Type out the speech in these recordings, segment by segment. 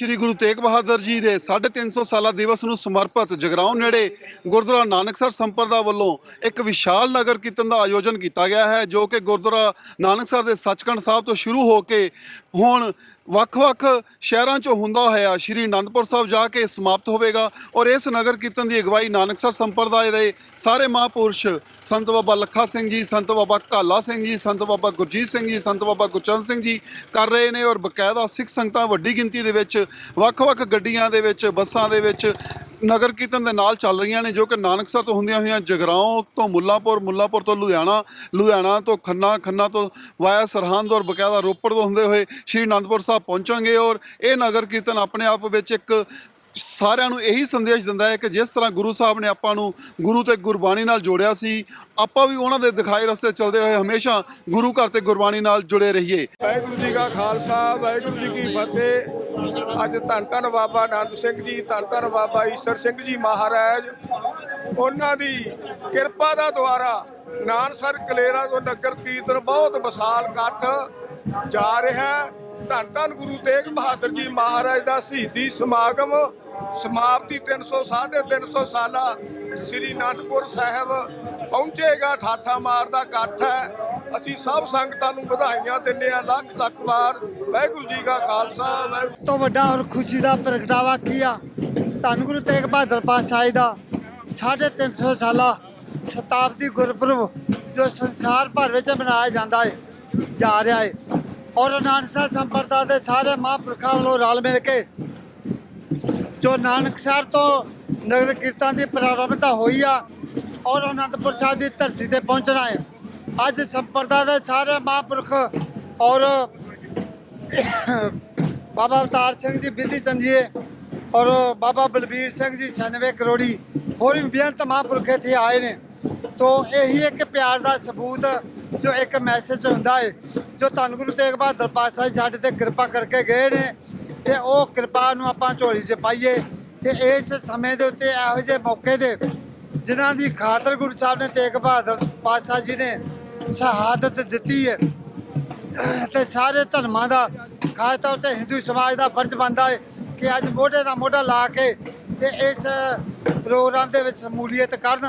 ਸ੍ਰੀ ਗੁਰੂ ਤੇਗ ਬਹਾਦਰ ਜੀ ਦੇ 350 ਸਾਲਾ ਦਿਵਸ ਨੂੰ ਸਮਰਪਿਤ ਜਗਰਾਉਂ ਨੇੜੇ ਗੁਰਦੁਆਰਾ ਨਾਨਕਸਰ ਸੰਪਰਦਾ ਵੱਲੋਂ ਇੱਕ ਵਿਸ਼ਾਲ ਨਗਰ ਕੀਰਤਨ ਦਾ ਆਯੋਜਨ ਕੀਤਾ ਗਿਆ ਹੈ, ਜੋ ਕਿ ਗੁਰਦੁਆਰਾ ਨਾਨਕਸਰ ਦੇ ਸੱਚਖੰਡ ਸਾਹਿਬ ਤੋਂ ਸ਼ੁਰੂ ਹੋ ਕੇ ਹੁਣ ਵੱਖ-ਵੱਖ ਸ਼ਹਿਰਾਂ 'ਚੋਂ ਹੁੰਦਾ ਹੋਇਆ ਸ਼੍ਰੀ ਅਨੰਦਪੁਰ ਸਾਹਿਬ ਜਾ ਕੇ ਸਮਾਪਤ ਹੋਵੇਗਾ ਔਰ ਇਸ ਨਗਰ ਕੀਰਤਨ ਦੀ ਅਗਵਾਈ ਨਾਨਕਸਰ ਸੰਪਰਦਾਇ ਦੇ ਸਾਰੇ ਮਹਾਂਪੁਰਸ਼ ਸੰਤ ਬਾਬਾ ਲੱਖਾ ਸਿੰਘ ਜੀ, ਸੰਤ ਬਾਬਾ ਕਾਲਾ ਸਿੰਘ ਜੀ, ਸੰਤ ਬਾਬਾ ਗੁਰਜੀਤ ਸਿੰਘ ਜੀ, ਸੰਤ ਬਾਬਾ ਗੁਰਚਰਨ ਸਿੰਘ ਜੀ ਕਰ ਰਹੇ ਨੇ ਔਰ ਬਕਾਇਦਾ ਸਿੱਖ ਸੰਗਤਾਂ ਵੱਡੀ ਗਿਣਤੀ ਦੇ ਵਿੱਚ ਵੱਖ-ਵੱਖ ਗੱਡੀਆਂ ਦੇ ਵਿੱਚ, ਬੱਸਾਂ ਦੇ ਵਿੱਚ ਨਗਰ ਕੀਰਤਨ ਦੇ ਨਾਲ ਚੱਲ ਰਹੀਆਂ ਨੇ ਜੋ ਕਿ ਨਾਨਕਸਰ ਤੋਂ ਹੁੰਦੀਆਂ ਹੋਈਆਂ ਜਗਰਾਉਂ ਤੋਂ ਮੁੱਲਾਪੁਰ ਮੁੱਲਾਪੁਰ ਤੋਂ ਲੁਧਿਆਣਾ ਲੁਧਿਆਣਾ ਤੋਂ ਖੰਨਾ ਖੰਨਾ ਤੋਂ ਵਾਇਆ ਸਰਹੰਦ ਔਰ ਬਕਾਇਦਾ ਰੋਪੜ ਤੋਂ ਹੁੰਦੇ ਹੋਏ ਸ਼੍ਰੀ ਅਨੰਦਪੁਰ ਸਾਹਿਬ ਪਹੁੰਚਣਗੇ ਔਰ ਇਹ ਨਗਰ ਕੀਰਤਨ ਆਪਣੇ ਆਪ ਵਿੱਚ ਇੱਕ ਸਾਰਿਆਂ ਨੂੰ ਇਹੀ ਸੰਦੇਸ਼ ਦਿੰਦਾ ਹੈ ਕਿ ਜਿਸ ਤਰ੍ਹਾਂ ਗੁਰੂ ਸਾਹਿਬ ਨੇ ਆਪਾਂ ਨੂੰ ਗੁਰੂ ਤੇ ਗੁਰਬਾਣੀ ਨਾਲ ਜੋੜਿਆ ਸੀ, ਆਪਾਂ ਵੀ ਉਹਨਾਂ ਦੇ ਦਿਖਾਏ ਰਸਤੇ ਚੱਲਦੇ ਹੋਏ ਹਮੇਸ਼ਾ ਗੁਰੂ ਘਰ ਤੇ ਗੁਰਬਾਣੀ ਨਾਲ ਜੁੜੇ ਰਹੀਏ। ਵਾਹਿਗੁਰੂ ਜੀ ਕਾ ਖਾਲਸਾ, ਵਾਹਿਗੁਰੂ ਜੀ ਕੀ ਫਤਿਹ। ਅੱਜ ਧੰਨ ਧੰਨ ਬਾਬਾ ਆਨੰਦ ਸਿੰਘ ਜੀ, ਧੰਨ ਧੰਨ ਬਾਬਾ ਈਸ਼ਰ ਸਿੰਘ ਜੀ ਮਹਾਰਾਜ। ਉਹਨਾਂ ਦੀ ਕਿਰਪਾ ਦਾ ਦੁਆਰਾ ਨਾਨਸਰ ਕਲੇਰਾ ਤੋਂ ਨਗਰ ਕੀਰਤਨ ਬਹੁਤ ਵਿਸ਼ਾਲ ਇਕੱਠ ਜਾ ਰਿਹਾ ਧੰਨ ਧੰਨ ਗੁਰੂ ਤੇਗ ਬਹਾਦਰ ਜੀ ਮਹਾਰਾਜ ਦਾ ਸ਼ਹੀਦੀ ਸਮਾਗਮ ਸਮਾਪਤੀ 300 350 ਸਾਲਾ ਸ੍ਰੀ ਅਨੰਦਪੁਰ ਸਾਹਿਬ ਪਹੁੰਚੇਗਾ। ਠਾਠਾ ਮਾਰਦਾ ਇਕੱਠ ਹੈ। ਅਸੀਂ ਸਭ ਸੰਗਤਾਂ ਨੂੰ ਵਧਾਈਆਂ ਦਿੰਦੇ ਆ ਲੱਖ ਲੱਖ ਵਾਰ ਵਾਹਿਗੁਰੂ ਜੀ ਕਾ ਖਾਲਸਾ, ਵਾਹਿਗੁਰੂ ਤੋਂ ਵੱਡਾ ਔਰ ਖੁਸ਼ੀ ਦਾ ਪ੍ਰਗਟਾਵਾ ਕੀਆ ਧੰਨ ਗੁਰੂ ਤੇਗ ਬਹਾਦਰ ਪਾਤਸ਼ਾਹ ਦਾ 350 ਸਾਲਾ ਸ਼ਤਾਬਦੀ ਗੁਰਪੁਰਬ ਜੋ ਸੰਸਾਰ ਭਰ ਵਿੱਚ ਮਨਾਇਆ ਜਾਂਦਾ ਹੈ ਜਾ ਰਿਹਾ ਹੈ ਔਰ ਨਾਨਕਸਰ ਸੰਪਰਦਾ ਦੇ ਸਾਰੇ ਮਹਾਂਪੁਰਖਾਂ ਵੱਲੋਂ ਰਲ ਮਿਲ ਕੇ ਜੋ ਨਾਨਕ ਸਾਹਿਬ ਤੋਂ ਨਗਰ ਕੀਰਤਨ ਦੀ ਪ੍ਰਾਰੰਭਤਾ ਹੋਈ ਆ, ਔਰ ਅਨੰਦਪੁਰ ਸਾਹਿਬ ਦੀ ਧਰਤੀ ਤੇ ਪਹੁੰਚਣਾ ਹੈ ਅੱਜ ਸੰਪਰਦਾ ਦੇ ਸਾਰੇ ਮਹਾਂਪੁਰਖ ਔਰ ਬਾਬਾ ਅਵਤਾਰ ਸਿੰਘ ਜੀ ਬਿੰਦੀ ਚੰਦੀਏ ਔਰ ਬਾਬਾ ਬਲਬੀਰ ਸਿੰਘ ਜੀ 96 ਕਰੋੜੀ ਹੋਰ ਵੀ ਬੇਅੰਤ ਮਹਾਂਪੁਰਖ ਇੱਥੇ ਆਏ ਨੇ ਤੋਂ ਇਹੀ ਇੱਕ ਪਿਆਰ ਦਾ ਸਬੂਤ ਜੋ ਇੱਕ ਮੈਸੇਜ ਹੁੰਦਾ ਹੈ ਜੋ ਧੰਨ ਗੁਰੂ ਤੇਗ ਬਹਾਦਰ ਪਾਤਸ਼ਾਹ ਜੀ ਸਾਡੇ ਤੇ ਕਿਰਪਾ ਕਰਕੇ ਗਏ ਨੇ ਤੇ ਉਹ ਕਿਰਪਾ ਨੂੰ ਆਪਾਂ ਝੋਲੀ 'ਚ ਪਾਈਏ ਤੇ ਇਸ ਸਮੇਂ ਦੇ ਉੱਤੇ ਇਹੋ ਜਿਹੇ ਮੌਕੇ ਦੇ ਜਿਨ੍ਹਾਂ ਦੀ ਖਾਤਰ ਗੁਰੂ ਸਾਹਿਬ ਨੇ ਤੇਗ ਬਹਾਦਰ ਪਾਤਸ਼ਾਹ ਜੀ ਨੇ ਸ਼ਹਾਦਤ ਦਿੱਤੀ ਹੈ ਤੇ ਸਾਰੇ ਧਰਮਾਂ ਦਾ, ਖਾਸ ਤੌਰ ਤੇ ਹਿੰਦੂ ਸਮਾਜ ਦਾ ਫਰਜ਼ ਬਣਦਾ ਹੈ ਕਿ ਅੱਜ ਮੋਢੇ ਨਾਲ ਮੋਢਾ ਲਾ ਕੇ ਤੇ ਇਸ ਪ੍ਰੋਗਰਾਮ ਦੇ ਵਿੱਚ ਸ਼ਮੂਲੀਅਤ ਕਰਨ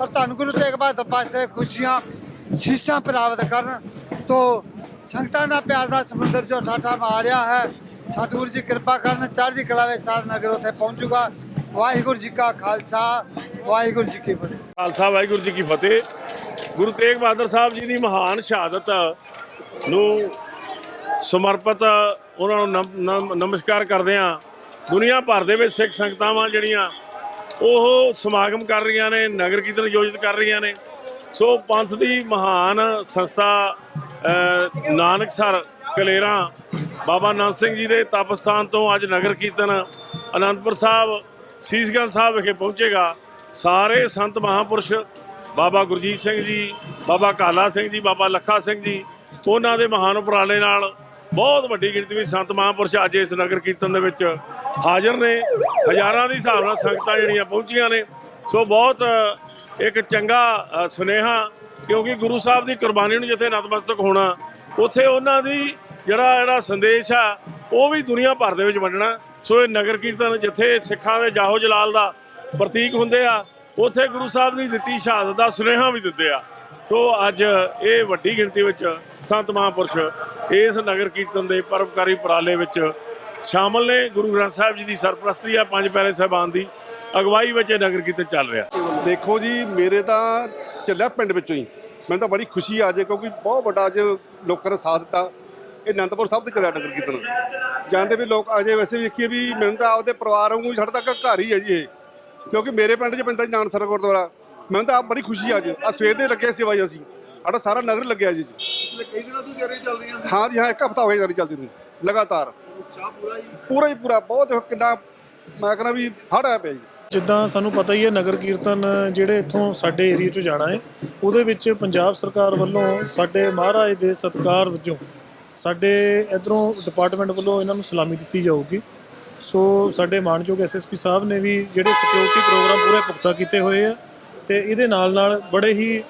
ਔਰ ਧੰਨ ਗੁਰੂ ਤੇਗ ਬਹਾਦਰ ਪਾਤਸ਼ਾਹ ਦੀਆਂ ਖੁਸ਼ੀਆਂ, ਸ਼ੀਸ਼ਾਂ ਪ੍ਰਾਪਤ ਕਰਨ। ਤੋਂ ਸੰਗਤਾਂ ਦਾ ਪਿਆਰ ਦਾ ਸਮੁੰਦਰ ਜੋ ਠਾਠਾ ਮਾਰਿਆ ਹੈ। ਸਤਿਗੁਰੂ ਜੀ ਕਿਰਪਾ ਕਰਨ, ਚੜ੍ਹਦੀ ਕਲਾ ਵਿੱਚ ਸਾਰਾ ਨਗਰ ਉੱਥੇ ਪਹੁੰਚੂਗਾ। ਵਾਹਿਗੁਰੂ ਜੀ ਕਾ ਖਾਲਸਾ, ਵਾਹਿਗੁਰੂ ਜੀ ਕੀ ਫਤਿਹ। ਖਾਲਸਾ, ਵਾਹਿਗੁਰੂ ਜੀ ਕੀ ਫਤਿਹ। ਗੁਰੂ ਤੇਗ ਬਹਾਦਰ ਸਾਹਿਬ ਜੀ ਦੀ ਮਹਾਨ ਸ਼ਹਾਦਤ ਨੂੰ ਸਮਰਪਿਤ ਉਹਨਾਂ ਨੂੰ ਨਮ- ਨਮ- ਨਮਸਕਾਰ ਕਰਦੇ ਆ ਦੁਨੀਆ ਭਰ ਦੇ ਵਿੱਚ ਸਿੱਖ ਸੰਗਤਾਵਾਂ ਜਿਹੜੀਆਂ, ਉਹ ਸਮਾਗਮ ਕਰ ਰਹੀਆਂ ਨੇ, ਨਗਰ ਕੀਰਤਨ ਆਯੋਜਿਤ ਕਰ ਰਹੀਆਂ ਨੇ। ਸੋ ਪੰਥ ਦੀ ਮਹਾਨ ਸੰਸਥਾ ਨਾਨਕ ਸਰ ਕਲੇਰਾ, ਬਾਬਾ ਨਾਨਕ ਸਿੰਘ ਜੀ ਦੇ ਤਪਸਥਾਨ ਤੋਂ ਅੱਜ ਨਗਰ ਕੀਰਤਨ ਅਨੰਦਪੁਰ ਸਾਹਿਬ, ਸੀਸਗੰਜ ਸਾਹਿਬ ਵਿਖੇ ਪਹੁੰਚੇਗਾ। ਸਾਰੇ ਸੰਤ ਮਹਾਪੁਰਸ਼, ਬਾਬਾ ਗੁਰਜੀਤ ਸਿੰਘ ਜੀ, ਬਾਬਾ ਕਾਲਾ ਸਿੰਘ ਜੀ, ਬਾਬਾ ਲੱਖਾ ਸਿੰਘ ਜੀ ਉਹਨਾਂ ਦੇ ਮਹਾਨ ਉਪਰਾਲੇ ਨਾਲ ਬਹੁਤ ਵੱਡੀ ਗਿਣਤੀ ਵਿੱਚ ਸੰਤ ਮਹਾਂਪੁਰਸ਼ ਅੱਜ ਇਸ ਨਗਰ ਕੀਰਤਨ ਦੇ ਵਿੱਚ ਹਾਜ਼ਰ ਨੇ। ਹਜ਼ਾਰਾਂ ਦੀ ਹਿਸਾਬ ਨਾਲ ਸੰਗਤਾਂ ਜਿਹੜੀਆਂ ਪਹੁੰਚੀਆਂ ਨੇ। ਸੋ ਬਹੁਤ ਇੱਕ ਚੰਗਾ ਸੁਨੇਹਾ, ਕਿਉਂਕਿ ਗੁਰੂ ਸਾਹਿਬ ਦੀ ਕੁਰਬਾਨੀ ਨੂੰ ਜਿੱਥੇ ਨਤਮਸਤਕ ਹੋਣਾ, ਉੱਥੇ ਉਹਨਾਂ ਦੀ ਜਿਹੜਾ ਜਿਹੜਾ ਸੰਦੇਸ਼ ਆ, ਉਹ ਵੀ ਦੁਨੀਆ ਭਰ ਦੇ ਵਿੱਚ ਵੰਡਣਾ। ਸੋ ਇਹ ਨਗਰ ਕੀਰਤਨ ਜਿੱਥੇ ਸਿੱਖਾਂ ਦੇ ਜਾਹੋ ਜਲਾਲ ਦਾ ਪ੍ਰਤੀਕ ਹੁੰਦੇ ਆ, ਉੱਥੇ ਗੁਰੂ ਸਾਹਿਬ ਦੀ ਦਿੱਤੀ ਸ਼ਹਾਦਤ ਦਾ ਸੁਨੇਹਾ ਵੀ ਦਿੰਦੇ ਆ। ਸੋ ਅੱਜ ਇਹ ਵੱਡੀ ਗਿਣਤੀ ਵਿੱਚ ਸੰਤ ਮਹਾਂਪੁਰਸ਼ ਇਸ ਨਗਰ ਕੀਰਤਨ ਦੇ ਪਰਮਕਾਰੀ ਉਪਰਾਲੇ ਵਿੱਚ ਸ਼ਾਮਲ ਨੇ। ਗੁਰੂ ਗ੍ਰੰਥ ਸਾਹਿਬ ਜੀ ਦੀ ਸਰਪ੍ਰਸਤੀ ਆ, ਪੰਜ ਪਿਆਰੇ ਸਾਹਿਬਾਨ ਦੀ। ਅਗਵਾਈ ਵਿੱਚ ਇਹ ਨਗਰ ਕੀਰਤਨ ਚੱਲ ਰਿਹਾ। ਦੇਖੋ ਜੀ, ਮੇਰੇ ਤਾਂ ਚੱਲਿਆ ਪਿੰਡ ਵਿੱਚੋਂ ਹੀ। ਮੈਨੂੰ ਤਾਂ ਬੜੀ ਖੁਸ਼ੀ ਆ ਜੇ ਕਿਉਂਕਿ ਬਹੁਤ ਵੱਡਾ ਅੱਜ ਲੋਕਾਂ ਨੇ ਸਾਥ ਦਿੱਤਾ। ਇਹ ਅਨੰਦਪੁਰ ਸਾਹਿਬ ਤੇ ਚੱਲਿਆ ਨਗਰ ਕੀਰਤਨ। ਜਾਂਦੇ ਵੀ ਲੋਕ ਅਜੇ ਵੈਸੇ ਵੀ ਦੇਖੀਏ ਵੀ ਮੈਨੂੰ ਤਾਂ ਆਪਦੇ ਪਰਿਵਾਰ ਵਾਂਗੂ ਹੀ ਤੱਕ ਘਰ ਹੀ ਹੈ ਜੀ ਇਹ। ਕਿਉਂਕਿ ਮੇਰੇ ਪਿੰਡ 'ਚ ਪੈਂਦਾ ਜੀ ਨਾਨਸਰ ਗੁਰਦੁਆਰਾ। ਮੈਨੂੰ ਤਾਂ ਆਪ ਬੜੀ ਖੁਸ਼ੀ ਆ ਅੱਜ। ਆ ਸਵੇਰ ਦੇ ਲੱਗੇ ਸੇਵਾ ਜੀ ਅਸੀਂ। ਸਾਡਾ ਸਾਰਾ ਨਗਰ ਲੱਗਿਆ ਜੀ। ਪਿਛਲੇ ਕਈ ਦਿਨਾਂ ਤੋਂ ਤਿਆਰੀ ਚੱਲ ਰਹੀਆਂ ਹਾਂ ਜੀ ਹਾਂ ਇੱਕ ਹਫਤਾ ਹੋ ਗਿਆ ਜਾਰੀ ਚੱਲਦੀ ਨੂੰ। ਲਗਾਤਾਰ। ਉਤਸ਼ਾਹ ਪੂਰਾ ਹੀ ਪੂਰਾ ਹੀ ਪੂਰਾ। ਬਹੁਤ ਕਿੰਨਾ ਮੈਂ ਕਹਿੰਦਾ ਵੀ ਹੜ ਆਇਆ ਪਿਆ ਜੀ। ਜਿੱਦਾਂ ਸਾਨੂੰ ਪਤਾ ਹੀ ਹੈ ਨਗਰ ਕੀਰਤਨ ਜਿਹੜੇ ਇੱਥੋਂ ਸਾਡੇ ਏਰੀਆ 'ਚੋਂ ਜਾਣਾ ਹੈ ਉਹਦੇ ਵਿੱਚ ਪੰਜਾਬ ਸਰਕਾਰ ਵੱਲੋਂ ਸਾਡੇ ਮਹਾਰਾਜ ਦੇ ਸਤਿਕਾਰ ਵਜੋਂ ਸਾਡੇ ਇਧਰੋਂ ਡਿਪਾਰਟਮੈਂਟ ਵੱਲੋਂ ਇਹਨਾਂ ਨੂੰ ਸਲਾਮੀ ਦਿੱਤੀ ਜਾਊਗੀ। ਸੋ ਸਾਡੇ ਮਾਨਯੋਗ ਐਸਐਸਪੀ ਸਾਹਿਬ ਨੇ ਵੀ ਜਿਹੜੇ ਸਿਕਿਉਰਿਟੀ ਪ੍ਰੋਗਰਾਮ ਪੂਰੇ ਪੁਖਤਾ ਕੀਤੇ ਹੋਏ ਆ ਤੇ ਇਹਦੇ ਨਾਲ ਨਾਲ ਬੜੇ ਹੀ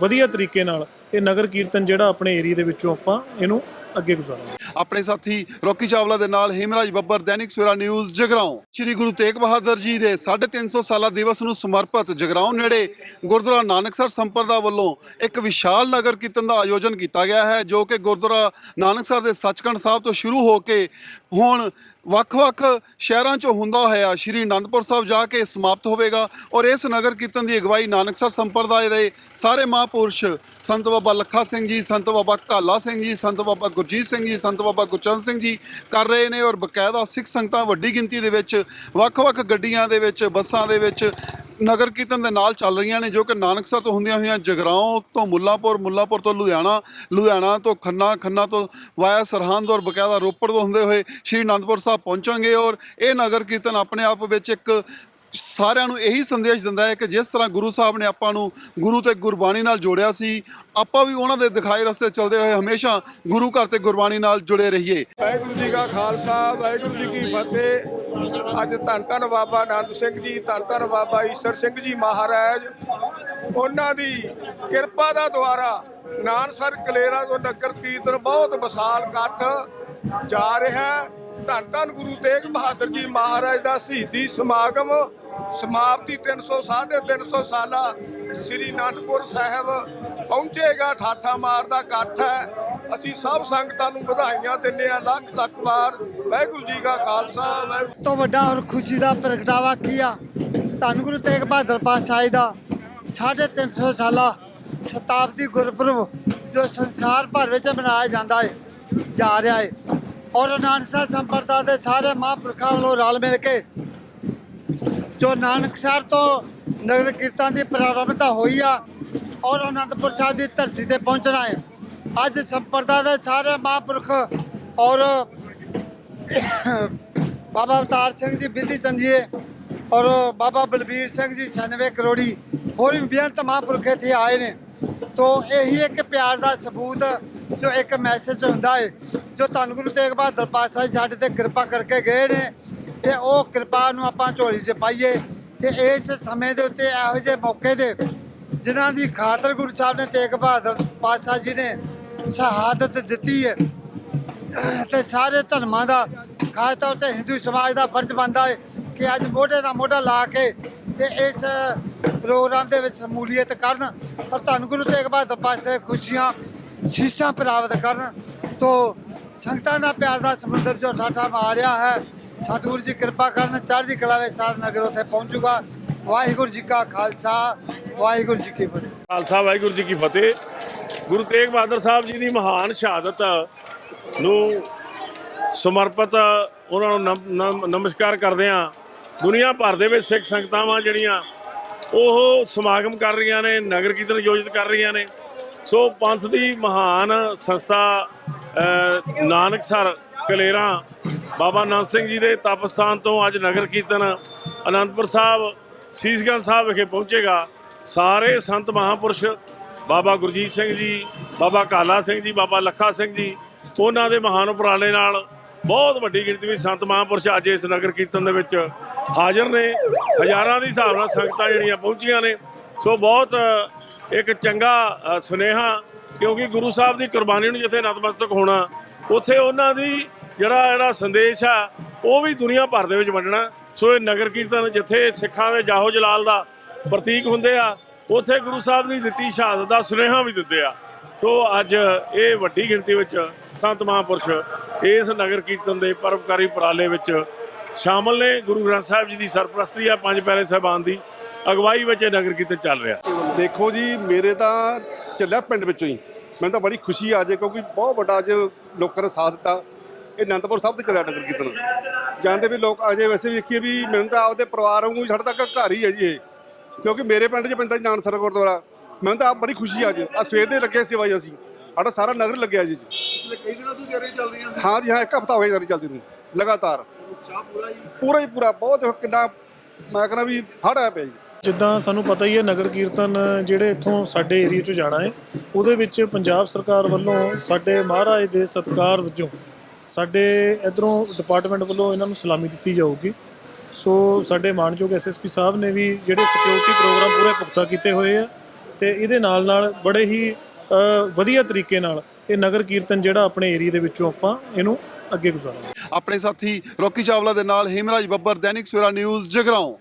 ਵਧੀਆ ਤਰੀਕੇ ਨਾਲ ਇਹ ਨਗਰ ਕੀਰਤਨ ਜਿਹੜਾ ਆਪਣੇ ਏਰੀਆ ਦੇ ਵਿੱਚੋਂ ਆਪਾਂ ਇਹਨੂੰ ਅੱਗੇ ਗੁਜ਼ਾਰਾਂਗੇ। ਆਪਣੇ ਸਾਥੀ ਰੋਕੀ ਚਾਵਲਾ ਦੇ ਨਾਲ ਹੇਮਰਾਜ ਬੱਬਰ, ਦੈਨਿਕ ਸਵੇਰਾ ਨਿਊਜ਼, ਜਗਰਾਉਂ। ਸ੍ਰੀ ਗੁਰੂ ਤੇਗ ਬਹਾਦਰ ਜੀ ਦੇ 350 ਸਾਲਾ ਦਿਵਸ ਨੂੰ ਸਮਰਪਿਤ ਜਗਰਾਉਂ ਨੇੜੇ ਗੁਰਦੁਆਰਾ ਨਾਨਕਸਰ ਸੰਪਰਦਾ ਵੱਲੋਂ ਇੱਕ ਵਿਸ਼ਾਲ ਨਗਰ ਕੀਰਤਨ ਦਾ ਆਯੋਜਨ ਕੀਤਾ ਗਿਆ ਹੈ, ਜੋ ਕਿ ਗੁਰਦੁਆਰਾ ਨਾਨਕਸਰ ਦੇ ਸੱਚਖੰਡ ਸਾਹਿਬ ਤੋਂ ਸ਼ੁਰੂ ਹੋ ਕੇ ਹੁਣ ਵੱਖ-ਵੱਖ ਸ਼ਹਿਰਾਂ 'ਚੋਂ ਹੁੰਦਾ ਹੋਇਆ ਸ਼੍ਰੀ ਅਨੰਦਪੁਰ ਸਾਹਿਬ ਜਾ ਕੇ ਸਮਾਪਤ ਹੋਵੇਗਾ ਔਰ ਇਸ ਨਗਰ ਕੀਰਤਨ ਦੀ ਅਗਵਾਈ ਨਾਨਕਸਰ ਸੰਪਰਦਾਇ ਦੇ ਸਾਰੇ ਮਹਾਂਪੁਰਸ਼ ਸੰਤ ਬਾਬਾ ਲੱਖਾ ਸਿੰਘ ਜੀ, ਸੰਤ ਬਾਬਾ ਕਾਲਾ ਸਿੰਘ ਜੀ, ਸੰਤ ਬਾਬਾ ਗੁਰਜੀਤ ਸਿੰਘ ਜੀ, ਸੰਤ ਬਾਬਾ ਗੁਰਚਰਨ ਸਿੰਘ ਜੀ ਕਰ ਰਹੇ ਨੇ ਔਰ ਬਕਾਇਦਾ ਸਿੱਖ ਸੰਗਤਾਂ ਵੱਡੀ ਗਿਣਤੀ ਦੇ ਵਿੱਚ, ਵੱਖ-ਵੱਖ ਗੱਡੀਆਂ ਦੇ ਵਿੱਚ, ਬੱਸਾਂ ਦੇ ਵਿੱਚ ਨਗਰ ਕੀਰਤਨ ਦੇ ਨਾਲ ਚੱਲ ਰਹੀਆਂ ਨੇ, ਜੋ ਕਿ ਨਾਨਕਸਰ ਤੋਂ ਹੁੰਦੀਆਂ ਹੋਈਆਂ ਜਗਰਾਉਂ ਤੋਂ ਮੁੱਲਾਪੁਰ, ਮੁੱਲਾਂਪੁਰ ਤੋਂ ਲੁਧਿਆਣਾ ਲੁਧਿਆਣਾ ਤੋਂ ਖੰਨਾ ਖੰਨਾ ਤੋਂ ਵਾਇਆ ਸਰਹੰਦ ਔਰ ਬਕਾਇਦਾ ਰੋਪੜ ਤੋਂ ਹੁੰਦੇ ਹੋਏ ਸ਼੍ਰੀ ਅਨੰਦਪੁਰ ਸਾਹਿਬ ਪਹੁੰਚਣਗੇ ਔਰ ਇਹ ਨਗਰ ਕੀਰਤਨ ਆਪਣੇ ਆਪ ਵਿੱਚ ਇੱਕ ਸਾਰਿਆਂ ਨੂੰ ਇਹੀ ਸੰਦੇਸ਼ ਦਿੰਦਾ ਹੈ ਕਿ ਜਿਸ ਤਰ੍ਹਾਂ ਗੁਰੂ ਸਾਹਿਬ ਨੇ ਆਪਾਂ ਨੂੰ ਗੁਰੂ ਤੇ ਗੁਰਬਾਣੀ ਨਾਲ ਜੋੜਿਆ ਸੀ, ਆਪਾਂ ਵੀ ਉਹਨਾਂ ਦੇ ਦਿਖਾਏ ਰਸਤੇ ਚੱਲਦੇ ਹੋਏ ਹਮੇਸ਼ਾ ਗੁਰੂ ਘਰ ਤੇ ਗੁਰਬਾਣੀ ਨਾਲ ਜੁੜੇ ਰਹੀਏ। ਵਾਹਿਗੁਰੂ ਜੀ ਕਾ ਖਾਲਸਾ, ਵਾਹਿਗੁਰੂ ਜੀ ਕੀ ਫਤਿਹ। ਅੱਜ ਧੰਨ ਧੰਨ ਬਾਬਾ ਆਨੰਦ ਸਿੰਘ ਜੀ, ਧੰਨ ਧੰਨ ਬਾਬਾ ਈਸਰ ਸਿੰਘ ਜੀ ਮਹਾਰਾਜ। ਉਹਨਾਂ ਦੀ ਕਿਰਪਾ ਦਾ ਦੁਆਰਾ ਨਾਨਸਰ ਕਲੇਰਾ ਤੋਂ ਨਗਰ ਕੀਰਤਨ ਬਹੁਤ ਵਿਸ਼ਾਲ ਇਕੱਠ ਜਾ ਰਿਹਾ ਧੰਨ ਧੰਨ ਗੁਰੂ ਤੇਗ ਬਹਾਦਰ ਜੀ ਮਹਾਰਾਜ ਦਾ ਸ਼ਹੀਦੀ ਸਮਾਗਮ ਸਮਾਪਤੀ 300 350 ਸਾਲਾ ਸ੍ਰੀ ਅਨੰਦਪੁਰ ਸਾਹਿਬ ਪਹੁੰਚੇਗਾ ਠਾਠਾ ਮਾਰ ਦਾ ਇਕੱਠ ਹੈ। ਅਸੀਂ ਸਭ ਸੰਗਤਾਂ ਨੂੰ ਵਧਾਈਆਂ ਦਿੰਦੇ ਹਾਂ ਲੱਖ ਲੱਖ ਵਾਰ। ਵਾਹਿਗੁਰੂ ਜੀ ਕਾ ਖਾਲਸਾ, ਵਾਹਿਗੁਰੂ ਤੋਂ ਵੱਡਾ ਹੋਰ ਖੁਸ਼ੀ ਦਾ ਪ੍ਰਗਟਾਵਾ ਕੀਆ ਧੰਨ ਗੁਰੂ ਤੇਗ ਬਹਾਦਰ ਪਾਤਸ਼ਾਹ ਦਾ 350 ਸਾਲਾ ਸ਼ਤਾਬਦੀ ਗੁਰਪੁਰਬ ਜੋ ਸੰਸਾਰ ਭਰ ਵਿੱਚ ਮਨਾਇਆ ਜਾਂਦਾ ਹੈ ਜਾ ਰਿਹਾ ਹੈ ਔਰ ਨਾਨਕਸਰ ਸੰਪਰਦਾ ਦੇ ਸਾਰੇ ਮਹਾਂਪੁਰਖਾਂ ਵੱਲੋਂ ਰਲ ਮਿਲ ਕੇ ਜੋ ਨਾਨਕਸਰ ਤੋਂ ਨਗਰ ਕੀਰਤਨ ਦੀ ਪ੍ਰਾਰੰਭਤਾ ਹੋਈ ਆ, ਔਰ ਅਨੰਦਪੁਰ ਸਾਹਿਬ ਦੀ ਧਰਤੀ ਤੇ ਪਹੁੰਚਣਾ ਹੈ। ਅੱਜ ਸੰਪਰਦਾ ਦੇ ਸਾਰੇ ਮਹਾਂਪੁਰਖ ਔਰ ਬਾਬਾ ਅਵਤਾਰ ਸਿੰਘ ਜੀ ਬਿੰਦੀ ਚੰਦੀਏ ਔਰ ਬਾਬਾ ਬਲਬੀਰ ਸਿੰਘ ਜੀ 96 ਕਰੋੜੀ ਹੋਰ ਵੀ ਬੇਅੰਤ ਮਹਾਂਪੁਰਖ ਇੱਥੇ ਆਏ ਨੇ। ਤੋਂ ਇਹੀ ਇੱਕ ਪਿਆਰ ਦਾ ਸਬੂਤ ਜੋ ਇੱਕ ਮੈਸੇਜ ਹੁੰਦਾ ਹੈ, ਜੋ ਧੰਨ ਗੁਰੂ ਤੇਗ ਬਹਾਦਰ ਪਾਤਸ਼ਾਹ ਜੀ ਸਾਡੇ ਤੇ ਕਿਰਪਾ ਕਰਕੇ ਗਏ ਨੇ। ਤੇ ਉਹ ਕਿਰਪਾ ਨੂੰ ਆਪਾਂ ਝੋਲੀ 'ਚ ਪਾਈਏ ਤੇ ਇਸ ਸਮੇਂ ਦੇ ਉੱਤੇ ਇਹੋ ਜਿਹੇ ਮੌਕੇ ਦੇ ਜਿਨ੍ਹਾਂ ਦੀ ਖਾਤਰ ਗੁਰੂ ਸਾਹਿਬ ਨੇ ਤੇਗ ਬਹਾਦਰ ਪਾਤਸ਼ਾਹ ਜੀ ਨੇ ਸ਼ਹਾਦਤ ਦਿੱਤੀ ਹੈ। ਤੇ ਸਾਰੇ ਧਰਮਾਂ ਦਾ, ਖਾਸ ਤੌਰ ਤੇ ਹਿੰਦੂ ਸਮਾਜ ਦਾ ਫਰਜ਼ ਬਣਦਾ ਹੈ ਕਿ ਅੱਜ ਮੋਢੇ ਨਾਲ ਮੋਢਾ ਲਾ ਕੇ ਤੇ ਇਸ ਪ੍ਰੋਗਰਾਮ ਦੇ ਵਿੱਚ ਸ਼ਮੂਲੀਅਤ ਕਰਨ ਔਰ ਧੰਨ ਗੁਰੂ ਤੇਗ ਬਹਾਦਰ ਪਾਤਸ਼ਾਹ ਦੀਆਂ ਖੁਸ਼ੀਆਂ, ਸ਼ੀਸ਼ਾਂ ਪ੍ਰਾਪਤ ਕਰਨ। ਤੋਂ ਸੰਗਤਾਂ ਦਾ ਪਿਆਰ ਦਾ ਸਮੁੰਦਰ ਜੋ ਠਾਠਾ ਮਾਰਿਆ ਹੈ ਸਤਿਗੁਰੂ ਜੀ ਕਿਰਪਾ ਕਰਨ ਚੜ੍ਹਦੀ ਕਲਾ ਵਿੱਚ ਸਾਰਾ ਨਗਰ ਉੱਥੇ ਪਹੁੰਚੂਗਾ। ਵਾਹਿਗੁਰੂ ਜੀ ਕਾ ਖਾਲਸਾ, ਵਾਹਿਗੁਰੂ ਜੀ ਕੀ ਫਤਿਹ। ਖਾਲਸਾ, ਵਾਹਿਗੁਰੂ ਜੀ ਕੀ ਫਤਿਹ। ਗੁਰੂ ਤੇਗ ਬਹਾਦਰ ਸਾਹਿਬ ਜੀ ਦੀ ਮਹਾਨ ਸ਼ਹਾਦਤ ਨੂੰ ਸਮਰਪਿਤ ਉਹਨਾਂ ਨੂੰ ਨਮਸਕਾਰ ਕਰਦੇ ਆ ਦੁਨੀਆ ਭਰ ਦੇ ਵਿੱਚ ਸਿੱਖ ਸੰਗਤਾਂ ਜਿਹੜੀਆਂ, ਉਹ ਸਮਾਗਮ ਕਰ ਰਹੀਆਂ ਨੇ, ਨਗਰ ਕੀਰਤਨ ਆਯੋਜਿਤ ਕਰ ਰਹੀਆਂ ਨੇ। ਸੋ ਪੰਥ ਦੀ ਮਹਾਨ ਸੰਸਥਾ ਨਾਨਕ ਸਰ ਕਲੇਰਾ ਬਾਬਾ ਨਾਨਕ ਸਿੰਘ ਜੀ ਦੇ ਤਪ ਸਥਾਨ ਤੋਂ ਅੱਜ ਨਗਰ ਕੀਰਤਨ ਅਨੰਦਪੁਰ ਸਾਹਿਬ, ਸੀਸਗੰਜ ਸਾਹਿਬ ਵਿਖੇ ਪਹੁੰਚੇਗਾ। ਸਾਰੇ ਸੰਤ ਮਹਾਪੁਰਸ਼, ਬਾਬਾ ਗੁਰਜੀਤ ਸਿੰਘ ਜੀ, ਬਾਬਾ ਕਾਲਾ ਸਿੰਘ ਜੀ, ਬਾਬਾ ਲੱਖਾ ਸਿੰਘ ਜੀ, ਉਹਨਾਂ ਦੇ ਮਹਾਨ ਉਪਰਾਲੇ ਨਾਲ ਬਹੁਤ ਵੱਡੀ ਗਿਣਤੀ ਵਿੱਚ ਸੰਤ ਮਹਾਂਪੁਰਸ਼ ਅੱਜ ਇਸ ਨਗਰ ਕੀਰਤਨ ਦੇ ਵਿੱਚ ਹਾਜ਼ਰ ਨੇ। ਹਜ਼ਾਰਾਂ ਦੀ ਹਿਸਾਬ ਨਾਲ ਸੰਗਤਾਂ ਜਿਹੜੀਆਂ ਪਹੁੰਚੀਆਂ ਨੇ। ਸੋ ਬਹੁਤ, ਇੱਕ ਚੰਗਾ ਸੁਨੇਹਾ, ਕਿਉਂਕਿ ਗੁਰੂ ਸਾਹਿਬ ਦੀ ਕੁਰਬਾਨੀ ਨੂੰ ਜਿੱਥੇ ਨਤਮਸਤਕ ਹੋਣਾ, ਉੱਥੇ ਉਹਨਾਂ ਦੀ ਜਿਹੜਾ ਜਿਹੜਾ ਸੰਦੇਸ਼ ਆ, ਉਹ ਵੀ ਦੁਨੀਆ ਭਰ ਦੇ ਵਿੱਚ ਵੰਡਣਾ। ਸੋ ਇਹ ਨਗਰ ਕੀਰਤਨ ਜਿੱਥੇ ਸਿੱਖਾਂ ਦੇ ਜਾਹੋ ਜਲਾਲ ਦਾ ਪ੍ਰਤੀਕ ਹੁੰਦੇ ਆ, ਉੱਥੇ ਗੁਰੂ ਸਾਹਿਬ ਦੀ ਦਿੱਤੀ ਸ਼ਹਾਦਤ ਦਾ ਸੁਨੇਹਾ ਵੀ ਦਿੰਦੇ ਆ। ਸੋ ਅੱਜ ਇਹ ਵੱਡੀ ਗਿਣਤੀ ਵਿੱਚ ਸੰਤ ਮਹਾਂਪੁਰਸ਼ ਇਸ ਨਗਰ ਕੀਰਤਨ ਦੇ ਪਰਉਪਕਾਰੀ ਉਪਰਾਲੇ ਵਿੱਚ ਸ਼ਾਮਲ ਨੇ। ਗੁਰੂ ਗ੍ਰੰਥ ਸਾਹਿਬ ਜੀ ਦੀ ਸਰਪ੍ਰਸਤੀ ਆ, ਪੰਜ ਪਿਆਰੇ ਸਾਹਿਬਾਨ ਦੀ। ਅਗਵਾਈ ਵਿੱਚ ਇਹ ਨਗਰ ਕੀਰਤਨ ਚੱਲ ਰਿਹਾ। ਦੇਖੋ ਜੀ, ਮੇਰੇ ਤਾਂ ਚੱਲਿਆ ਪਿੰਡ ਵਿੱਚੋਂ ਹੀ। ਮੈਨੂੰ ਤਾਂ ਬੜੀ ਖੁਸ਼ੀ ਆ ਜੇ ਕਿਉਂਕਿ ਬਹੁਤ ਵੱਡਾ ਅੱਜ ਲੋਕਾਂ ਨੇ ਸਾਥ ਦਿੱਤਾ। ਇਹ ਅਨੰਦਪੁਰ ਸਾਹਿਬ ਤੇ ਚੱਲਿਆ ਨਗਰ ਕੀਰਤਨ। ਜਾਂਦੇ ਵੀ ਲੋਕ ਅਜੇ ਵੈਸੇ ਵੀ ਦੇਖੀਏ ਵੀ ਮੈਨੂੰ ਤਾਂ ਆਪਦੇ ਪਰਿਵਾਰ ਵਾਂਗੂ ਸਾਡਾ ਤੱਕ ਘਰ ਹੀ ਹੈ ਜੀ ਇਹ। ਕਿਉਂਕਿ ਮੇਰੇ ਪਿੰਡ 'ਚ ਪੈਂਦਾ ਜੀ ਨਾਨਸਰ ਗੁਰਦੁਆਰਾ। ਮੈਨੂੰ ਤਾਂ ਆਪ ਬੜੀ ਖੁਸ਼ੀ ਆ ਅੱਜ। ਆ ਸਵੇਰ ਦੇ ਲੱਗੇ ਸੇਵਾ ਜੀ ਅਸੀਂ। ਸਾਡਾ ਸਾਰਾ ਨਗਰ ਲੱਗਿਆ ਜੀ। ਕਈ ਦਿਨਾਂ ਤੋਂ ਤਿਆਰੀ ਚੱਲ ਰਹੀਆਂ ਹਾਂ ਜੀ ਹਾਂ ਇੱਕ ਹਫਤਾ ਹੋ ਗਿਆ ਜਾਰੀ ਚੱਲਦੀ ਨੂੰ। ਲਗਾਤਾਰ। ਪੂਰਾ ਹੀ ਪੂਰਾ ਬਹੁਤ ਕਿੰਨਾ ਮੈਂ ਕਹਿੰਦਾ ਵੀ ਹੜ ਆਇਆ ਪਿਆ ਜੀ। ਜਿੱਦਾਂ ਸਾਨੂੰ ਪਤਾ ਹੀ ਹੈ ਨਗਰ ਕੀਰਤਨ ਜਿਹੜੇ ਇੱਥੋਂ ਸਾਡੇ ਏਰੀਆ 'ਚੋਂ ਜਾਣਾ ਹੈ ਉਹਦੇ ਵਿੱਚ ਪੰਜਾਬ ਸਰਕਾਰ ਵੱਲੋਂ ਸਾਡੇ ਮਹਾਰਾਜ ਦੇ ਸਤਿਕਾਰ ਵਜੋਂ ਸਾਡੇ ਇਧਰੋਂ ਡਿਪਾਰਟਮੈਂਟ ਵੱਲੋਂ ਇਹਨਾਂ ਨੂੰ ਸਲਾਮੀ ਦਿੱਤੀ ਜਾਊਗੀ। ਸੋ ਸਾਡੇ ਮਾਨਯੋਗ ਐਸਐਸਪੀ ਸਾਹਿਬ ਨੇ ਵੀ ਜਿਹੜੇ ਸਿਕਿਉਰਿਟੀ ਪ੍ਰੋਗਰਾਮ ਪੂਰੇ ਪੁਖਤਾ ਕੀਤੇ ਹੋਏ ਆ ਤੇ ਇਹਦੇ ਨਾਲ ਨਾਲ ਬੜੇ ਹੀ ਵਧੀਆ ਤਰੀਕੇ ਨਾਲ ਇਹ ਨਗਰ ਕੀਰਤਨ ਜਿਹੜਾ ਆਪਣੇ ਏਰੀਆ ਦੇ ਵਿੱਚੋਂ ਆਪਾਂ ਇਹਨੂੰ ਅੱਗੇ ਗੁਜ਼ਾਰਾਂਗੇ। ਆਪਣੇ ਸਾਥੀ ਰੋਕੀ ਚਾਵਲਾ ਦੇ ਨਾਲ ਹਿਮਰਾਜ ਬੱਬਰ, ਦੈਨਿਕ ਸਵੇਰਾ ਨਿਊਜ਼, ਜਗਰਾਉਂ।